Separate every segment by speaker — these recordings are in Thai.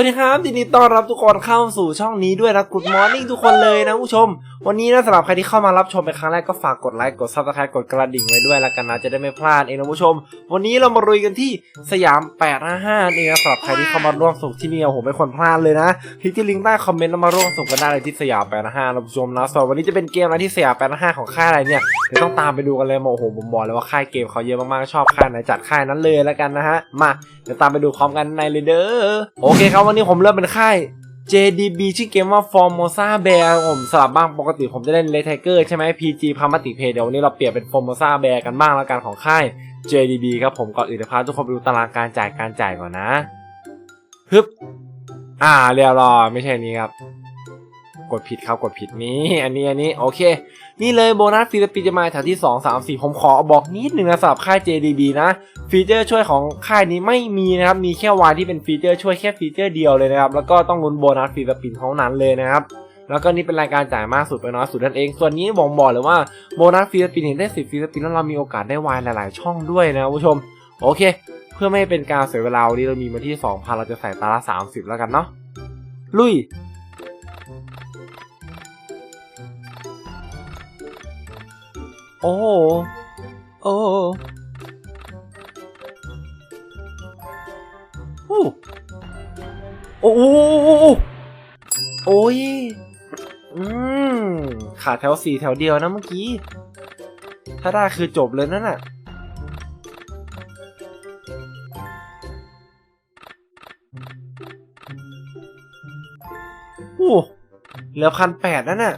Speaker 1: วัสดีครับยินดีต้อนรับทุกคนเข้าสู่ช่องนี้ด้วยนะ Good Morning ทุกคนเลยนะผู้ชม วันนี้นะสำหรับใครที่เข้ามารับชมเป็นครั้งแรกก็ฝากกดไลค์กด Subscribe กดกระดิ่งไว้ด้วยแล้วกันนะจะได้ไม่พลาดเองนะผู้ชม วันนี้เรามารุยกันที่สยาม855นี่นะสำหรับใครที่เข้ามาร่วมสนุกที่นี่โอ้โหไม่ควรพลาดเลยนะคลิกที่ลิงก์ใต้คอมเมนต์แล้วมาร่วมสนุกกันได้เลยที่สยาม855นะผู้ชมนะส่วนวันนี้จะเป็นเกมอะไรที่สยาม855ของค่ายอะไรเนี่ยเดี๋ยวต้องตามไปดูกันเลยโอ้โหผมบอกเลยว่าค่ายเกมเขาเยอะมากๆชอบค่ายไหนจัดค่ายนั้นเลยแล้วกันนะฮะมาเดี๋ยวตามไปดูพร้อมกันในเลยเด้อโอเคครับวันนี้ผมเริ่มเป็นค่าย JDB ชื่อเกมว่า Formosa Bear ผมสลับบ้างปกติผมจะเล่น Red Tiger ใช่ไหม PG พามาติเพเดี๋ยววันนี้เราเปลี่ยนเป็น Formosa Bear กันบ้างแล้วกันของค่าย JDB ครับผมก่อนอื่นจะพาทุกคนไปดูตารางการจ่ายการจ่ายก่อนนะฮึบอ่าเรียบร้อยไม่ใช่นี้ครับ กดผิดครับกดผิดนี้อันนี้อันนี้โอเค นี่เลยโบนัสฟิลิปปินส์จะมาแถวที่ 2 3 4 ผมขอบอกนิดหนึ่งนะสำหรับค่าย JDB นะ ฟีเจอร์ช่วยของค่ายนี้ไม่มีนะครับ มีแค่วายที่เป็นฟีเจอร์ช่วยแค่ฟีเจอร์เดียวเลยนะครับ แล้วก็ต้องลุ้นโบนัสฟิลิปปินส์เท่านั้นเลยนะครับแล้วก็นี่เป็นรายการจ่ายมากสุดไปน้อยสุดนั่นเอง ส่วนนี้ผมบอกเลยว่าโบนัสฟิลิปปินส์เห็นได้สิบฟิลิปปินส์แล้วเรามีโอกาสได้วายหลาย ๆ ช่องด้วยนะผู้ชม โอเค เพื่อไม่ให้เป็นการเสียเวลาวันนี้เรามีมาที่ 2,000 เราจะใส่ตาละ 30 แล้วกันเนาะลุย โอ้โหโอ้โอ้โอ้โหโอ้ยอืมขาดแถวสี่แถวเดียวนะเมื่อกี้ ถ้าได้คือจบเลยนั่นน่ะโอ้เหลือพันแปดนั่นน่ะ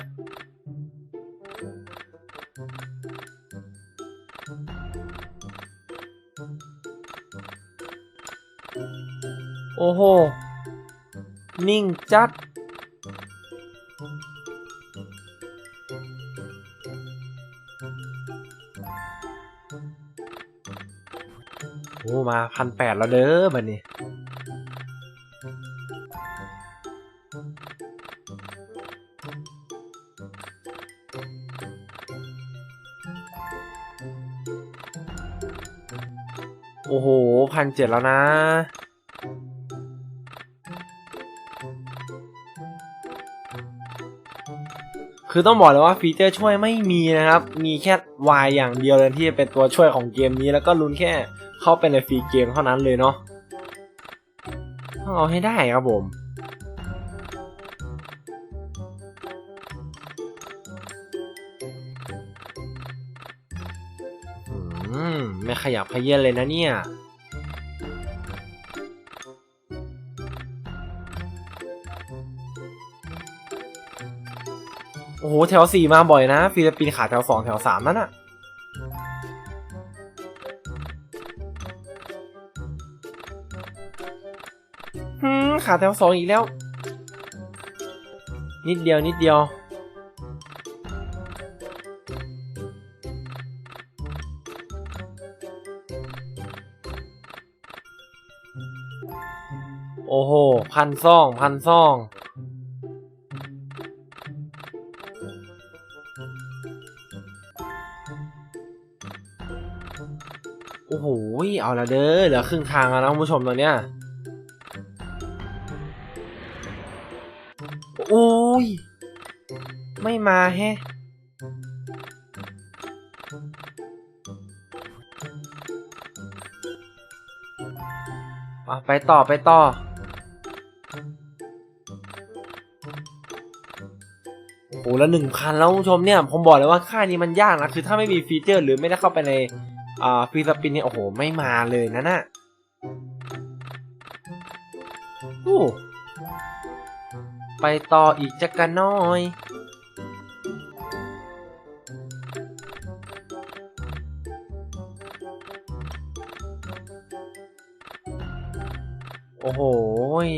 Speaker 1: โอ้โห นิ่งจัด โอ้มาพันแปดแล้วเด้อบัดนี้โอ้โหพันเจ็ดแล้วนะ คือต้องบอกเลยว่าฟีเจอร์ช่วยไม่มีนะครับ มีแค่ Y อย่างเดียวเลยที่เป็นตัวช่วยของเกมนี้ แล้วก็ลุ้นแค่เข้าไปในฟรีเกมเท่านั้นเลยเนาะต้องเอาให้ได้ครับผมอืมไม่ขยับขยื่นเลยนะเนี่ย โอ้โห แถวสี่มาบ่อยนะ ฟิลิปปินส์ขาแถวสองแถวสามนั่นอะหืมขาแถวสองอีกแล้ว นิดเดียวนิดเดียว โอ้โห พันซ่อง พันซ่อง โอ้โห เอาละเด้อ เหลือครึ่งทางแล้วนะคุณผู้ชมตอนเนี้ยโอ้ย ไม่มาแฮะไปต่อไปต่อ โอ้แล้วหนึ่งพันแล้วคุณผู้ชมเนี่ย ผมบอกเลยว่าค่านี้มันยากนะ คือถ้าไม่มีฟีเจอร์หรือไม่ได้เข้าไปใน อ่าฟรีสปินเนี่ยโอ้โหไม่มาเลยนะน่ะโอ้ไปต่ออีกจักกันน้อย โอ้โหย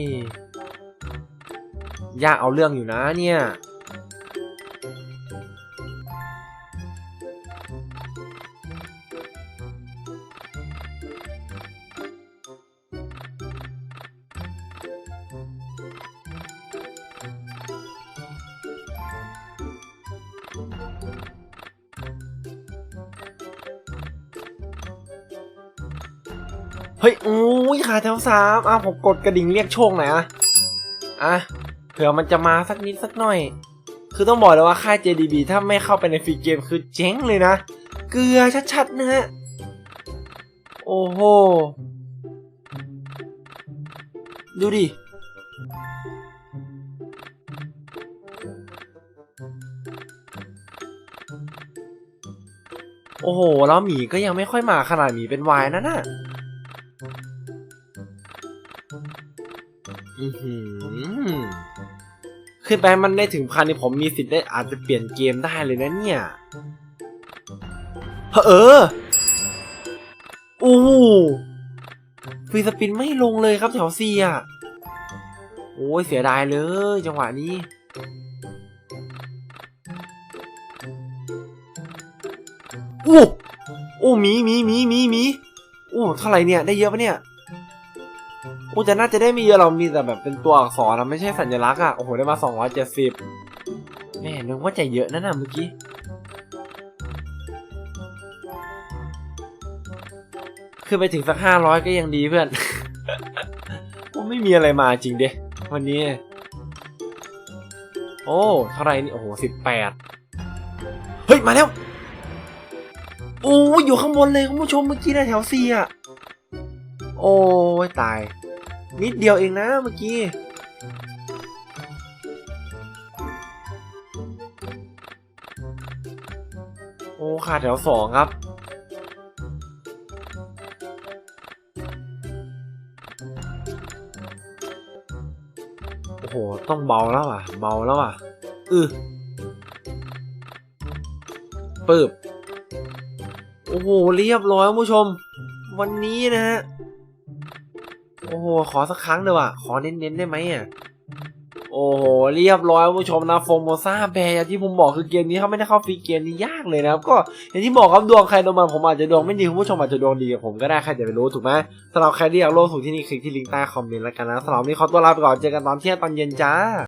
Speaker 1: ยากเอาเรื่องอยู่นะเนี่ย เฮ้ยโอ้ยขาแถวสามอะผมกดกระดิ่งเรียกโชคหน่อยอะอะเผื่อมันจะมาสักนิดสักหน่อย คือต้องบอกเลยว่าค่าย JDB ถ้าไม่เข้าไปในฟรีเกมคือเจ๊งเลยนะ เกลือชัดๆนะฮะ โอ้โห ดูดิโอ้โห แล้วหมีก็ยังไม่ค่อยมาขนาดหมีเป็นวายนั่นน่ะ ขึ้นไปมันได้ถึงพันนี่ผมมีสิทธิ์ได้อาจจะเปลี่ยนเกมได้เลยนะเนี่ยเออโอ้ฟรีสปินไม่ลงเลยครับแถวซีอะ โอ้ยเสียดายเลย จังหวะนี้ โอ้โอ้หมีมีมีมีมีโอ้เท่าไหร่เนี่ย ได้เยอะปะเนี่ย โอ้แต่น่าจะได้ไม่เยอะเรามีแต่แบบเป็นตัวอักษรนะไม่ใช่สัญลักษณ์อะ โอ้โห ได้มาสองร้อยเจ็ดสิบแม่นึกว่าจะเยอะนั่นน่ะเมื่อกี้ คือไปถึงสักห้าร้อยก็ยังดีเพื่อนโอ้ไม่มีอะไรมาจริงเด้วันนี้ โอ้เท่าไรนี่ โอ้โหสิบแปดเฮ้ย มาแล้ว โอ้อยู่ข้างบนเลยคุณผู้ชมเมื่อกี้นะแถวซีอะ โอ้ยตาย นิดเดียวเองนะเมื่อกี้ โอ้ขาดแถวสองครับ โอ้โห ต้องเบาแล้วอะ เบาแล้วอะ อือปึบโอ้โห เรียบร้อยคุณผู้ชม วันนี้นะฮะ โอ้โห ขอสักครั้งเดียวอะขอเน้นๆได้ไหมอะโอ้โห เรียบร้อยผู้ชมนะโฟโมซ่าแบร์อย่างที่ผมบอกคือเกมนี้เขาไม่ได้เข้าฟรีเกมนี้ยากเลยนะครับ ก็อย่างที่บอกครับดวงใครดวงมันผมอาจจะดวงไม่ดีคุณผู้ชมอาจจะดวงดีกับผมก็ได้ใครจะไปรู้ถูกไหมสำหรับใครที่อยากโลกสู่ที่นี่คลิกที่ลิงก์ใต้คอมเมนต์แล้วกันนะสำหรับวันนี้ขอตัวลาไปก่อนเจอกันตอนเที่ยงตอนเย็นจ้า